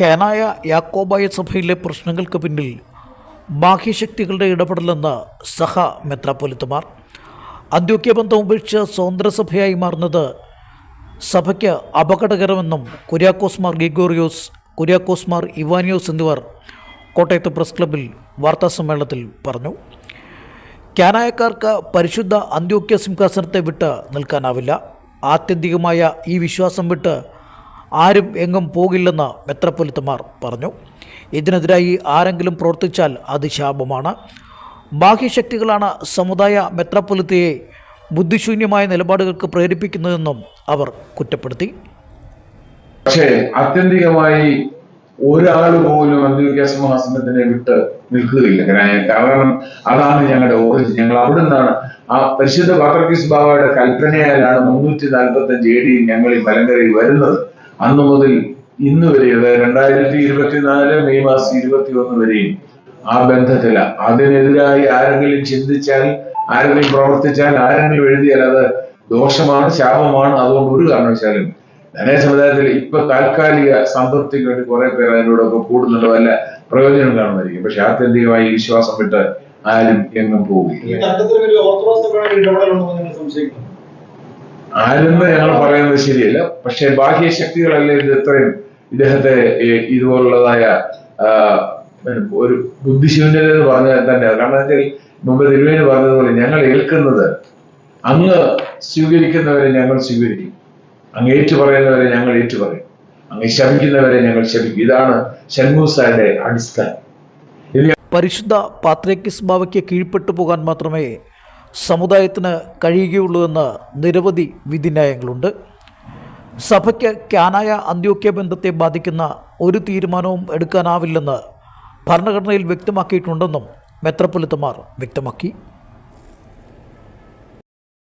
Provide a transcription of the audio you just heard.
കേനായ യാക്കോബായ സഭയിലെ പ്രശ്നങ്ങൾക്ക് പിന്നിൽ ബാഹ്യശക്തികളുടെ ഇടപെടലെന്ന് സഹ മെത്രാപ്പൊലിത്തുമാർ. അന്ത്യോക്യ ബന്ധം ഉപേക്ഷിച്ച് സ്വതന്ത്ര സഭയായി മാറുന്നത് സഭയ്ക്ക് അപകടകരമെന്നും കുര്യാക്കോസ് മാർ ഗിഗോറിയോസ് കുര്യാക്കോസ് മാർ ഇവാനിയോസ് എന്നിവർ കോട്ടയത്ത് പ്രസ് ക്ലബിൽ വാർത്താസമ്മേളനത്തിൽ പറഞ്ഞു. കാനായക്കാർക്ക് പരിശുദ്ധ അന്ത്യോക്യ സിംഹാസനത്തെ വിട്ട് നിൽക്കാനാവില്ല. ആത്യന്തികമായ ഈ വിശ്വാസം വിട്ട് ആരും എങ്ങും പോകില്ലെന്ന് മെത്രപ്പൊലിത്തമാർ പറഞ്ഞു. ഇതിനെതിരായി ആരെങ്കിലും പ്രവർത്തിച്ചാൽ അത് ശാപമാണ്. ബാഹ്യശക്തികളാണ് സമുദായ മെത്രപ്പൊലിത്തയെ ബുദ്ധിശൂന്യമായ നിലപാടുകൾക്ക് പ്രേരിപ്പിക്കുന്നതെന്നും അവർ കുറ്റപ്പെടുത്തി. പക്ഷേ ആത്യന്തികമായി ഒരാൾ പോലും അന്ത്യോക്യ സിംഹാസനത്തിനെ വിട്ട് നിൽക്കുകയില്ല. കാരണം അതാണ് ഞങ്ങളുടെ ഓറിജിൻ ഞങ്ങൾ അവിടെ നിന്നാണ്. ആ പരിശുദ്ധ പാത്രക്കീസ് ബാബയുടെ കൽപ്പനയാലാണ് മുന്നൂറ്റി നാൽപ്പത്തി അഞ്ച് എ ഡി ഞങ്ങൾ ഈ മലങ്കരയിൽ വരുന്നത്. അന്ന് മുതൽ ഇന്ന് വരെ അതായത് രണ്ടായിരത്തി ഇരുപത്തിനാല് മെയ് മാസം ഇരുപത്തി ഒന്ന് വരെയും ആ ബന്ധത്തില. അതിനെതിരായി ആരെങ്കിലും ചിന്തിച്ചാൽ ആരെങ്കിലും പ്രവർത്തിച്ചാൽ ആരെങ്കിലും എഴുതിയാൽ അത് ദോഷമാണ് ശാപമാണ്. അതുകൊണ്ട് ഒരു കാരണവശാലും ധനേ സമുദായത്തിൽ ഇപ്പൊ താൽക്കാലിക സംതൃപ്തിക്ക് വേണ്ടി കുറെ പേർ അതിനോടൊക്കെ കൂടുന്നുണ്ട് വല്ല പ്രയോജനം കാണുമായിരിക്കും പക്ഷെ ആത്യന്തികമായി വിശ്വാസം വിട്ട് ആരും എങ്ങും പോവുകയില്ല. ആരെന്ന് ഞങ്ങൾ പറയുന്നത് ശരിയല്ല. പക്ഷെ ബാഹ്യ ശക്തികളല്ലേ ഇത് ഇത്രയും ഇദ്ദേഹത്തെ ഇതുപോലുള്ളതായ ഒരു ബുദ്ധിശൂന്യത എന്ന് പറഞ്ഞാൽ തന്നെ കാരണം വെച്ചാൽ മുമ്പ് തിരുവേന് പറഞ്ഞതുപോലെ ഞങ്ങൾ ഏൽക്കുന്നത് അങ്ങ് സ്വീകരിക്കുന്നവരെ ഞങ്ങൾ സ്വീകരിക്കും. അങ്ങ് ഏറ്റു പറയുന്നവരെ ഞങ്ങൾ ഏറ്റു പറയും അങ്ങ് ശപിക്കുന്നവരെ ഞങ്ങൾ ശപിക്കും. ഇതാണ് ഷൺമൂസായുടെ അടിസ്ഥാനം. പരിശുദ്ധ പാത്രേക്കിസ് ബാവയ്ക്ക് കീഴ്പ്പെട്ടു പോകാൻ മാത്രമേ സമുദായത്തിന് കഴിയുകയുള്ളൂ എന്ന് നിരവധി വിധിന്യായങ്ങളുണ്ട്. സഭയ്ക്ക് ക്യാനായ അന്ത്യോക്യ ബന്ധത്തെ ബാധിക്കുന്ന ഒരു തീരുമാനവും എടുക്കാനാവില്ലെന്ന് ഭരണഘടനയിൽ വ്യക്തമാക്കിയിട്ടുണ്ടെന്നും മെത്രപ്പൊലിത്തമാർ വ്യക്തമാക്കി.